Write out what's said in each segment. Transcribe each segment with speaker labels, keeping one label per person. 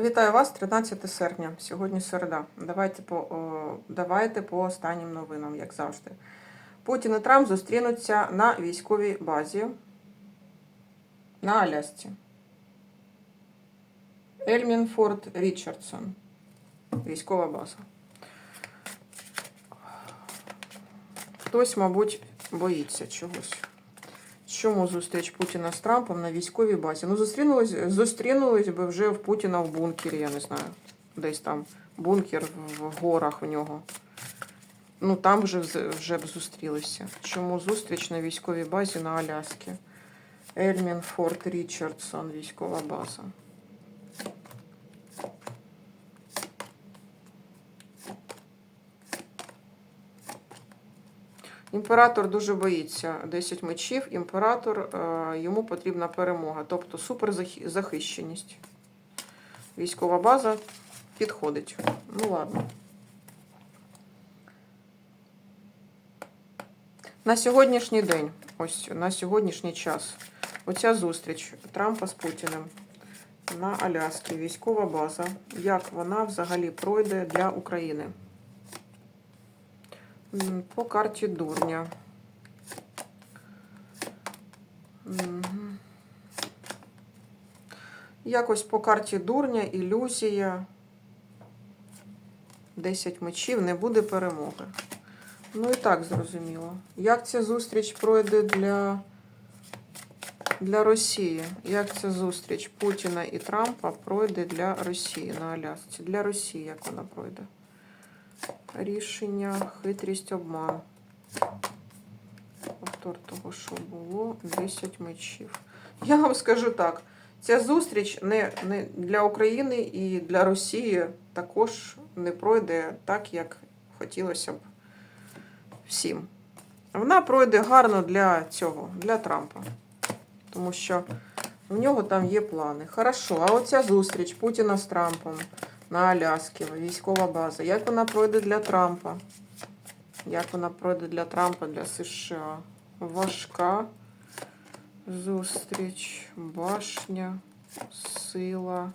Speaker 1: Вітаю вас, 13 серпня. Сьогодні середа. Давайте по, о, давайте по останнім новинам, як завжди. Путін і Трамп зустрінуться на військовій базі на Алясці. Ельмінфорд Річардсон. Військова база. Хтось, мабуть, боїться чогось. Чому зустріч Путіна з Трампом на військовій базі? Ну, зустрінулись, зустрінулись би вже в Путіна в бункері, я не знаю. Десь там бункер в горах в нього. Ну, там вже, вже б зустрілися. Чому зустріч на військовій базі на Аляскі? Ельмін Форт Річардсон, військова база. Імператор дуже боїться 10 мечів. Імператор е, йому потрібна перемога, тобто суперзахищеність. Військова база підходить. Ну ладно. На сьогоднішній день, ось на сьогоднішній час, оця зустріч Трампа з Путіним на Аляскі, військова база, як вона взагалі пройде для України? По карті дурня. Якось по карті дурня, ілюзія. 10 мечів, не буде перемоги. Ну і так зрозуміло. Як ця зустріч пройде для, для Росії? Як ця зустріч Путіна і Трампа пройде для Росії на Алясці? Для Росії як вона пройде? Рішення, хитрість, обман. Повтор того, що було, 10 мечів. Я вам скажу так: ця зустріч не, не для України і для Росії також не пройде так, як хотілося б всім. Вона пройде гарно для цього, для Трампа. Тому що в нього там є плани. Хорошо, а оця зустріч Путіна з Трампом на Аляскі, військова база. Як вона пройде для Трампа? Як вона пройде для Трампа, для США? Важка зустріч, башня, сила,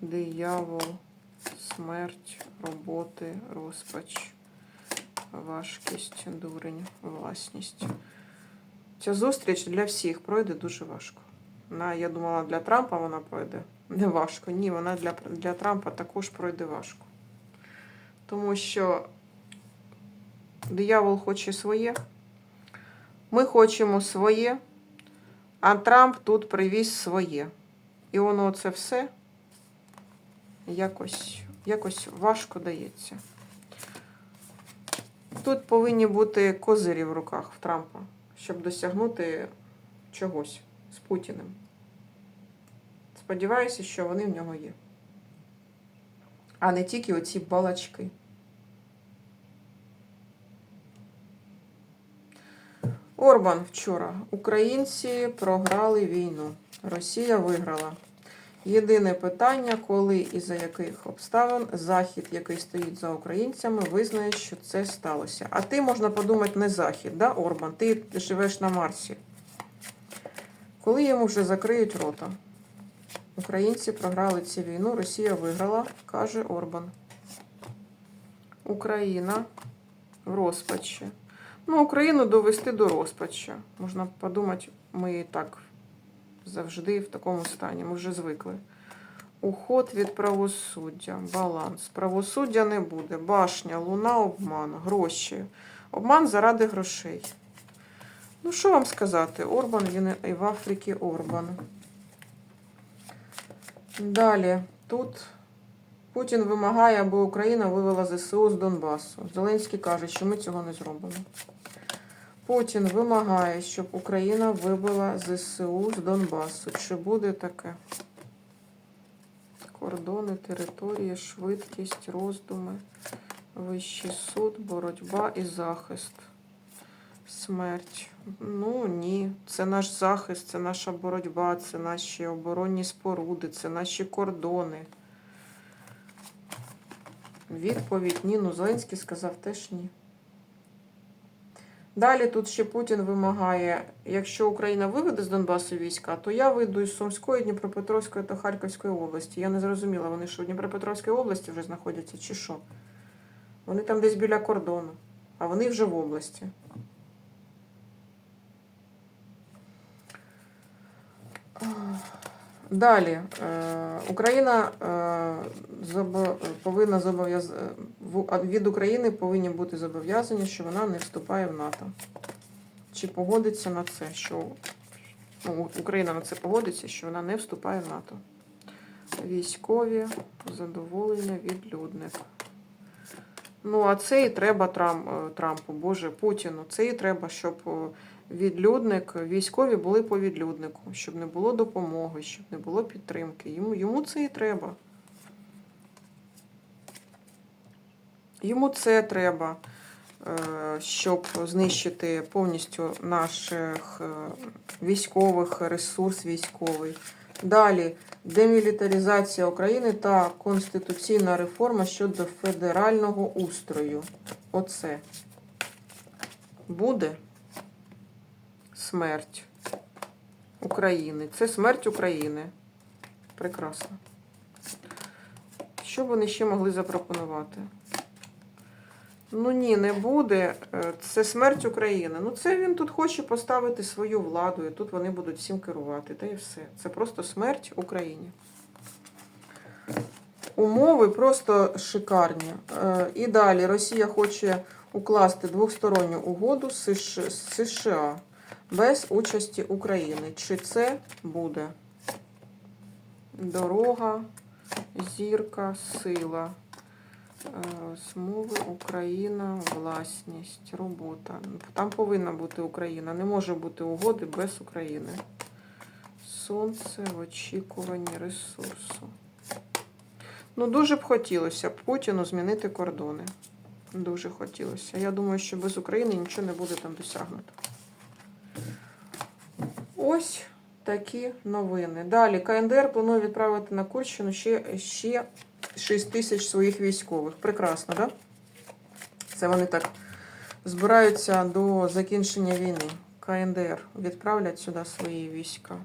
Speaker 1: диявол, смерть, роботи, розпач, важкість, дурень, власність. Ця зустріч для всіх пройде дуже важко. На, я думала, для Трампа вона пройде не важко. Ні, вона для, для Трампа також пройде важко. Тому що диявол хоче своє, ми хочемо своє, а Трамп тут привіз своє. І воно це все якось, якось важко дається. Тут повинні бути козирі в руках в Трампа, щоб досягнути чогось з Путіним. Сподіваюся, що вони в нього є. А не тільки оці балачки. Орбан вчора. Українці програли війну. Росія виграла. Єдине питання, коли і за яких обставин Захід, який стоїть за українцями, визнає, що це сталося. А ти можна подумати, не Захід, да, Орбан? Ти живеш на Марсі. Коли йому вже закриють рота? Українці програли цю війну, Росія виграла, каже Орбан. Україна в розпачі. Ну, Україну довести до розпача. Можна подумати, ми і так завжди в такому стані. Ми вже звикли. Уход від правосуддя, баланс. Правосуддя не буде. Башня, луна, обман, гроші. Обман заради грошей. Ну, що вам сказати? Орбан, він і в Африці Орбан. Далі. Тут Путін вимагає, аби Україна вивела ЗСУ з Донбасу. Зеленський каже, що ми цього не зробимо. Путін вимагає, щоб Україна вибила ЗСУ з Донбасу. Чи буде таке? Кордони, території, швидкість, роздуми, вищий суд, боротьба і захист. Смерть. Ну ні. Це наш захист, це наша боротьба, це наші оборонні споруди, це наші кордони. Відповідь ні. Ну, Зеленський сказав теж ні. Далі тут ще Путін вимагає, якщо Україна виведе з Донбасу війська, то я вийду із Сумської, Дніпропетровської та Харківської області. Я не зрозуміла, вони що в Дніпропетровській області вже знаходяться чи що? Вони там десь біля кордону, а вони вже в області. Далі е, Україна е, повинна зобов'яз... від України повинні бути зобов'язані, що вона не вступає в НАТО. Чи погодиться на це, що ну, Україна на це погодиться, що вона не вступає в НАТО? Військові задоволення відлюдник. Ну, а це і треба Трам- е, Трампу, Боже, Путіну. Це і треба, щоб е, відлюдник, військові були по відлюднику, щоб не було допомоги, щоб не було підтримки. Йому, йому це і треба. Йому це треба, е, щоб знищити повністю наших військових, ресурс військовий. Далі демілітаризація України та конституційна реформа щодо федерального устрою. Оце буде смерть України. Це смерть України. Прекрасно. Що вони ще могли запропонувати? Ну ні, не буде. Е, Це смерть України. Ну це він тут хоче поставити свою владу, і тут вони будуть всім керувати. Та і все. Це просто смерть Україні. Умови просто шикарні. Е, І далі Росія хоче укласти двосторонню угоду з США без участі України. Чи це буде? Дорога, зірка, сила. Е, Змови Україна, власність, робота. Там повинна бути Україна. Не може бути угоди без України. Сонце в очікуванні ресурсу. Ну, дуже б хотілося Путіну змінити кордони. Дуже хотілося. Я думаю, що без України нічого не буде там досягнуто. Ось такі новини. Далі КНДР планує відправити на Курщину ще, ще 6 тисяч своїх військових. Прекрасно, так? Да? Це вони так збираються до закінчення війни. КНДР відправлять сюди свої війська.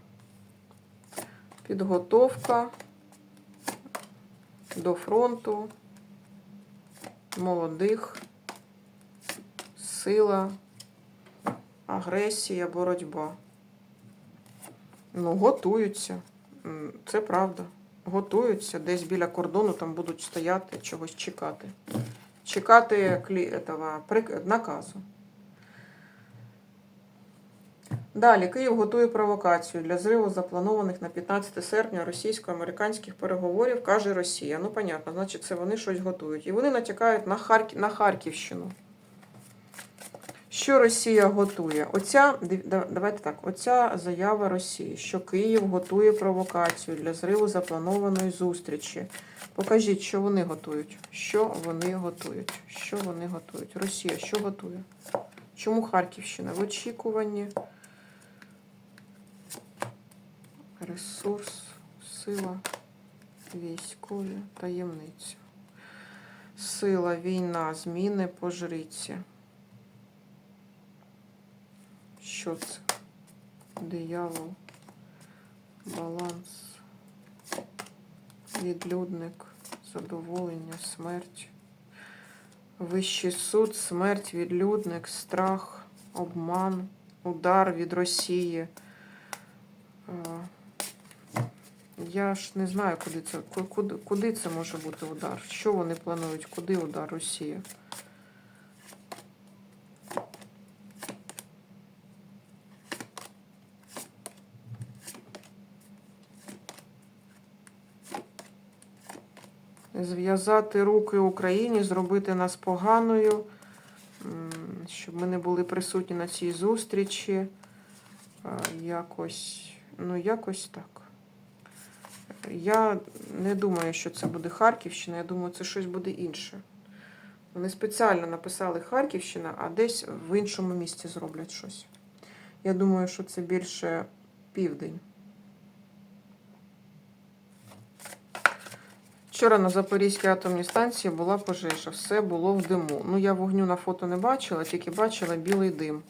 Speaker 1: Підготовка до фронту, молодих, сила, агресія, боротьба. Ну, готуються. Це правда. Готуються. Десь біля кордону там будуть стояти, чогось чекати. Чекати клі... этого, наказу. Далі Київ готує провокацію для зриву запланованих на 15 серпня російсько-американських переговорів, каже Росія. Ну, понятно, значить, це вони щось готують. І вони натякають на, Харків... на Харківщину. Що Росія готує? Оця, давайте так, оця заява Росії, що Київ готує провокацію для зриву запланованої зустрічі. Покажіть, що вони готують. Що вони готують? Що вони готують? Росія що готує? Чому Харківщина? В очікуванні. Ресурс, сила, військові, таємниця. Сила, війна, зміни по. Що це? Диявол, баланс, відлюдник, задоволення, смерть. Вищий суд, смерть, відлюдник, страх, обман, удар від Росії. Е, Я ж не знаю, куди це, куди, куди це може бути удар. Що вони планують? Куди удар Росія? Зв'язати руки Україні, зробити нас поганою, щоб ми не були присутні на цій зустрічі. Е, Якось, ну, якось так. Я не думаю, що це буде Харківщина, я думаю, це щось буде інше. Вони спеціально написали Харківщина, а десь в іншому місці зроблять щось. Я думаю, що це більше південь. Вчора на Запорізькій атомній станції була пожежа, все було в диму. Ну, я вогню на фото не бачила, тільки бачила білий дим.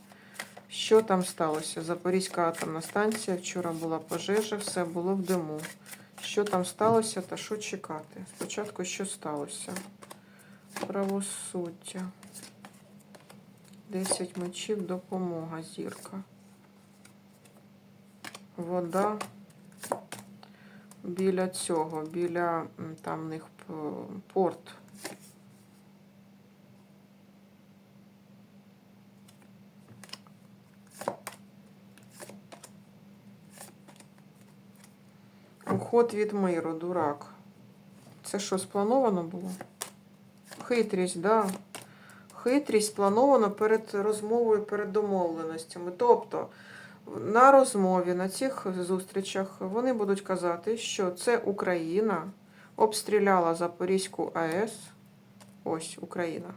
Speaker 1: Що там сталося? Запорізька атомна станція, вчора була пожежа, все було в диму. Що там сталося та що чекати? Спочатку, що сталося? Правосуддя. 10 мечів, допомога, зірка. Вода біля цього, біля там в них порт. Уход від миру, дурак. Це що, сплановано було? Хитрість, да. Хитрість сплановано перед розмовою, перед домовленостями. Тобто, на розмові, на цих зустрічах вони будуть казати, що це Україна обстріляла Запорізьку АЕС. Ось Україна.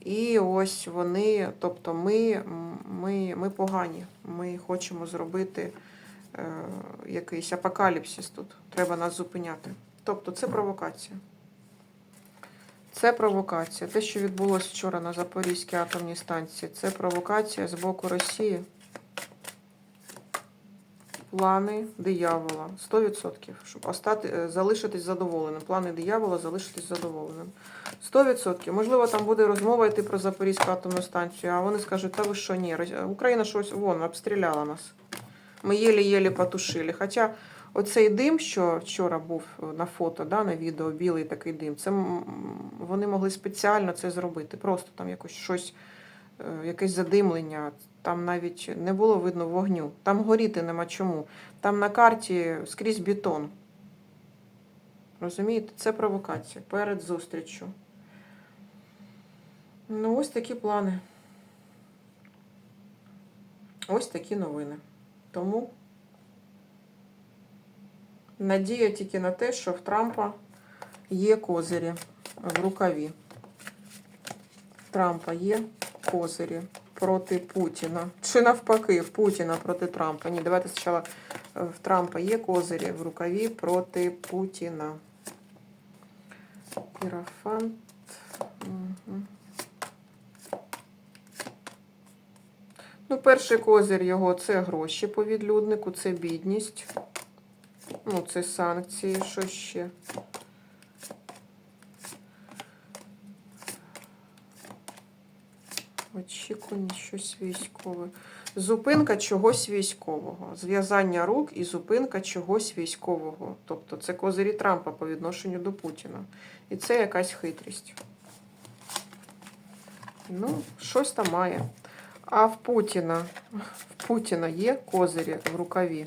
Speaker 1: І ось вони, тобто ми, ми, ми погані. Ми хочемо зробити е, якийсь апокаліпсис тут. Треба нас зупиняти. Тобто це провокація. Це провокація. Те, що відбулося вчора на Запорізькій атомній станції, це провокація з боку Росії. Плани диявола 100%, щоб остати, е, залишитись задоволеним. Плани диявола залишитись задоволеним. 100%. Можливо, там буде розмова йти про Запорізьку атомну станцію, а вони скажуть, та ви що, ні, Рос- Україна щось вон обстріляла нас. Ми єлі-єлі потушили. Хоча оцей дим, що вчора був на фото, да, на відео, білий такий дим, це вони могли спеціально це зробити. Просто там якось щось, е, якесь задимлення. Там навіть не було видно вогню. Там горіти нема чому. Там на карті скрізь бетон. Розумієте, це провокація перед зустріччю. Ну, ось такі плани. Ось такі новини. Тому надія тільки на те, що в Трампа є козирі в рукаві. В Трампа є козирі проти Путіна. Чи навпаки, Путіна проти Трампа. Ні, давайте спочатку е, в Трампа є козирі в рукаві проти Путіна. Ірафант. Угу. Ну, перший козир його це гроші по відлюднику, це бідність. Ну, це санкції, що ще. Очікування щось військове. Зупинка чогось військового. Зв'язання рук і зупинка чогось військового. Тобто це козирі Трампа по відношенню до Путіна. І це якась хитрість. Ну, щось там має. А в Путіна, в Путіна є козирі в рукаві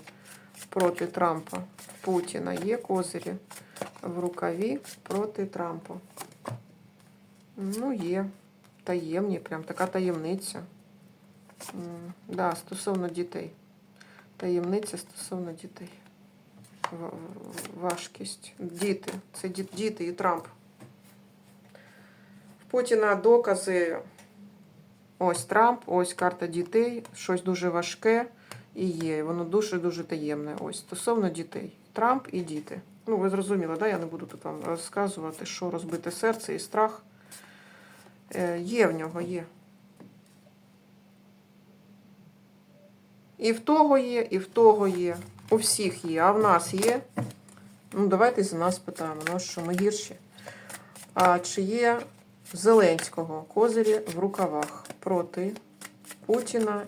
Speaker 1: проти Трампа. В Путіна є козирі в рукаві проти Трампа. Ну, є. Таємні, прям така таємниця. Да, стосовно дітей. Таємниця стосовно дітей. Важкість. Діти. Це діти і Трамп. В Путіна докази. Ось Трамп, ось карта дітей, щось дуже важке і є. Воно дуже-дуже таємне. Ось стосовно дітей. Трамп і діти. Ну, ви зрозуміли, да? Я не буду тут вам розказувати, що розбите серце і страх. Е, Є в нього, є. І в того є, і в того є. У всіх є. А в нас є. Ну, давайте за нас питаємо. Ну що, ми гірші. А чи є Зеленського козирі в рукавах проти Путіна,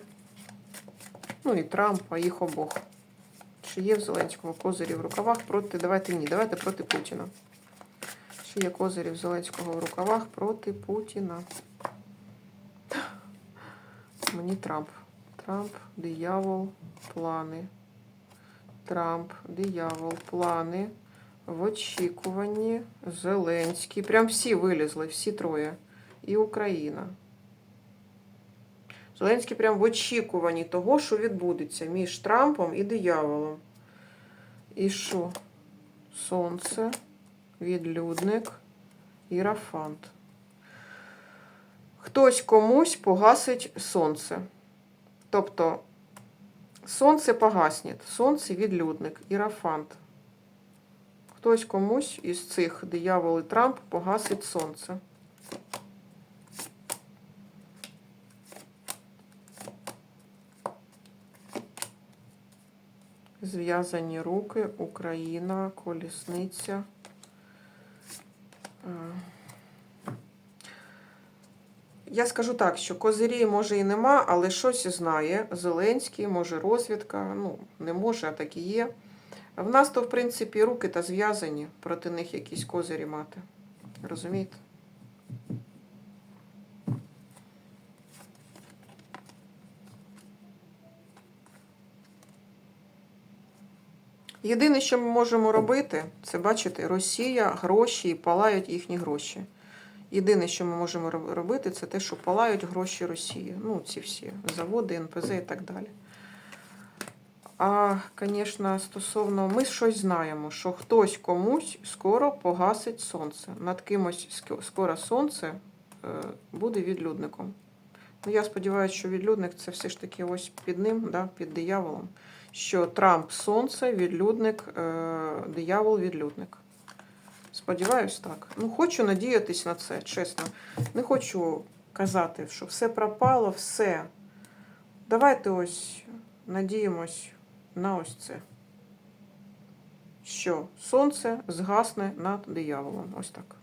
Speaker 1: ну і Трампа, їх обох? Чи є в Зеленського козирі в рукавах проти. Давайте ні, давайте проти Путіна. Є козирі в Зеленського в рукавах проти Путіна? Мені Трамп. Трамп, диявол, плани. Трамп, диявол, плани. В очікуванні Зеленський. Прям всі вилізли, всі троє. І Україна. Зеленський прям в очікуванні того, що відбудеться між Трампом і дияволом. І що? Сонце, відлюдник, ірафант. Хтось комусь погасить сонце. Тобто сонце погасне. Сонце відлюдник, ірафант. хтось комусь із цих диявол і Трамп погасить сонце. Зв'язані руки, Україна, колісниця. Я скажу так, що козирі може і нема, але щось знає. Зеленський, може розвідка, ну, не може, а так і є. В нас то, в принципі, руки та зв'язані проти них якісь козирі мати. Розумієте? Єдине, що ми можемо робити, це бачите, Росія, гроші і палають їхні гроші. Єдине, що ми можемо робити, це те, що палають гроші Росії. Ну, ці всі заводи, НПЗ і так далі. А, звісно, стосовно, ми щось знаємо, що хтось комусь скоро погасить сонце. Над кимось скоро сонце е, буде відлюдником. Ну, я сподіваюся, що відлюдник це все ж таки ось під ним, да, під дияволом. Що Трамп сонце, відлюдник, е, диявол, відлюдник. Сподіваюсь, так. Ну, хочу надіятись на це, чесно. Не хочу казати, що все пропало, все. Давайте ось надіємось на ось це. Що сонце згасне над дияволом. Ось так.